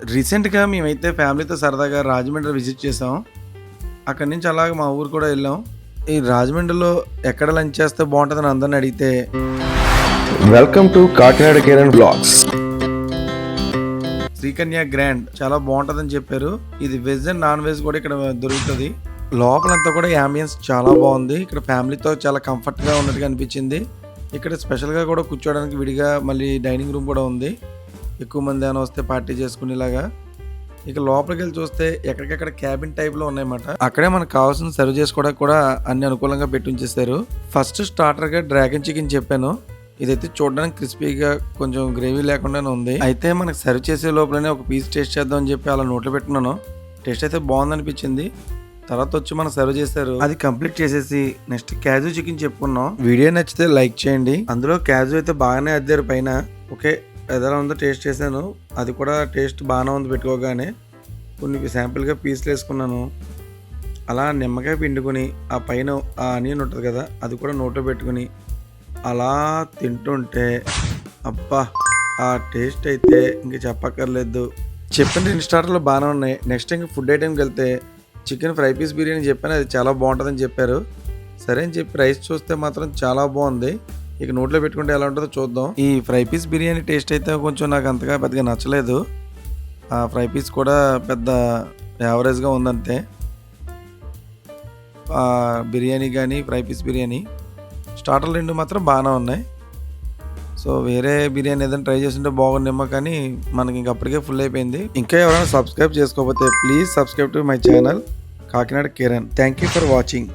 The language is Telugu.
రీసెంట్గా మేమైతే ఫ్యామిలీతో సరదాగా రాజమండ్రి విజిట్ చేసాం. అక్కడి నుంచి అలాగ మా ఊరు కూడా వెళ్ళాం. ఈ రాజమండ్రిలో ఎక్కడ లంచ్ చేస్తే బాగుంటుందని అందరిని అడిగితే welcome to Kakinada Kiran blogs Srikanya grand చాలా బాగుంటుందని చెప్పారు. ఇది వెజ్ అండ్ నాన్ వెజ్ కూడా ఇక్కడ దొరుకుతుంది. లోపలంతా కూడా యాంబియన్స్ చాలా బాగుంది. ఇక్కడ ఫ్యామిలీతో చాలా కంఫర్ట్గా ఉన్నట్టుగా అనిపించింది. ఇక్కడ స్పెషల్గా కూడా కూర్చోవడానికి విడిగా మళ్ళీ డైనింగ్ రూమ్ కూడా ఉంది. ఎక్కువ మంది ఏమైనా వస్తే పార్టీ చేసుకునేలాగా. ఇక లోపలికి వెళ్ళి చూస్తే ఎక్కడికక్కడ క్యాబిన్ టైప్లో ఉన్నాయన్నమాట. అక్కడే మనకు కావాల్సిన సర్వ్ చేసుకోవడానికి కూడా అన్ని అనుకూలంగా పెట్టి ఉంచేశారు. ఫస్ట్ స్టార్టర్గా డ్రాగన్ చికెన్ చెప్పాను. ఇదైతే చూడడానికి క్రిస్పీగా కొంచెం గ్రేవీ లేకుండానే ఉంది. అయితే మనకు సర్వ్ చేసే లోపలనే ఒక పీస్ టేస్ట్ చేద్దాం అని చెప్పి అలా నోట్లో పెట్టుకున్నాను టేస్ట్ అయితే బాగుంది అనిపించింది తర్వాత వచ్చి మనం సర్వ్ చేశారు. అది కంప్లీట్ చేసేసి నెక్స్ట్ క్యాజు చికెన్ చెప్పుకున్నాం. వీడియో నచ్చితే లైక్ చేయండి. అందులో క్యాజు అయితే బాగానే అద్దారు పైన. ఓకే ఎలా ఉందో టేస్ట్ చేశాను. అది కూడా టేస్ట్ బాగానే ఉంది పెట్టుకోగానే కొన్ని శాంపుల్గా పీసులు వేసుకున్నాను. అలా నిమ్మకాయ పిండుకొని ఆ పైన ఆ ఆనియన్ ఉంటుంది కదా అది కూడా నోట్లో పెట్టుకుని అలా తింటుంటే అబ్బా ఆ టేస్ట్ అయితే ఇంక చెప్పక్కర్లేదు. చెప్పిన రెండు స్టార్టర్లు బాగానే ఉన్నాయి. నెక్స్ట్ ఇంకా ఫుడ్ ఐటెంకి వెళ్తే చికెన్ ఫ్రై పీస్ బిర్యానీ చెప్పాను అది చాలా బాగుంటుందని చెప్పారు. సరే అని చెప్పి రైస్ చూస్తే మాత్రం చాలా బాగుంది. ఇక నోట్లో పెట్టుకుంటే ఎలా ఉంటుందో చూద్దాం. ఈ ఫ్రై పీస్ బిర్యానీ టేస్ట్ అయితే కొంచెం నాకు అంతగా పెద్దగా నచ్చలేదు. ఆ ఫ్రై పీస్ కూడా పెద్ద యావరేజ్గా ఉందంతే. బిర్యానీ కానీ ఫ్రై పీస్ బిర్యానీ స్టార్టర్ రెండు మాత్రం బాగానే ఉన్నాయి. సో వేరే బిర్యానీ ఏదైనా ట్రై చేస్తుంటే బాగుండేమో కానీ మనకి ఇంక అప్పటికే ఫుల్ అయిపోయింది. ఇంకా ఎవరైనా సబ్స్క్రైబ్ చేసుకోకపోతే please subscribe to my channel Kakinada Kiran. Thank you for watching